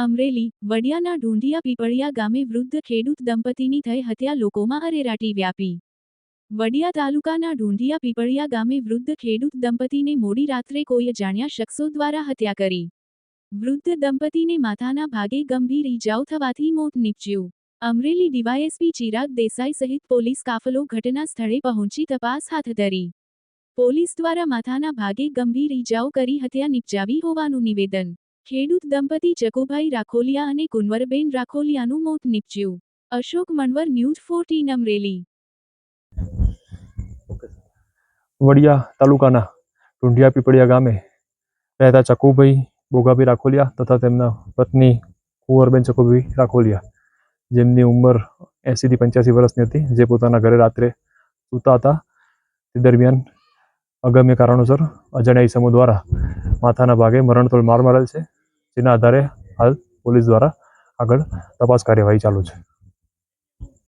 અમરેલી વડિયાના ઢૂંઢિયા પીપળિયા ગામે વૃદ્ધ ખેડૂત દંપતીની થઈ હત્યા લોકોમાં અરેરાટી વ્યાપી. વડિયા તાલુકાના ઢૂંઢિયા પીપળિયા ગામે વૃદ્ધ ખેડૂત દંપતીને મોડી રાત્રે કોઈ અજાણ્યા શખ્સો દ્વારા હત્યા કરી. વૃદ્ધ દંપતીને માથાના ભાગે ગંભીર ઈજાઓ થવાથી મોત નીપજ્યું. અમરેલી ડીવાયએસપી ચિરાગ દેસાઈ સહિત પોલીસ કાફલો ઘટના સ્થળે પહોંચી તપાસ હાથ ધરી. પોલીસ દ્વારા માથાના ભાગે ગંભીર ઈજાઓ કરી હત્યા નિપજાવી હોવાનું નિવેદન ખેડૂત દંપતી જકુભાઈ રાખોલિયા અને કુંવરબેન રાખોલિયાનું મોત નીપજ્યું. Ashok Manvar news fourteen Amreli. Vadia તાલુકાના ઢુંઢિયા પીપળિયા ગામે રહેતા ચકુભાઈ બોગાભાઈ રાખોલિયા તથા તેમના પત્ની કુંવરબેન ચકુભાઈ રાખોલિયા, જેમની ઉંમર એંસીથી પંચ્યાસી વર્ષની હતી, જે પોતાના ઘરે રાત્રે સૂતા હતા. તે દરમિયાન અગમ્ય કારણોસર અજાણ્યા ઈસમો દ્વારા માથાના ભાગે મરણતોલ માર મારેલ છે. જેના આધારે હાલ પોલીસ દ્વારા આગળ તપાસ કાર્યવાહી ચાલુ છે.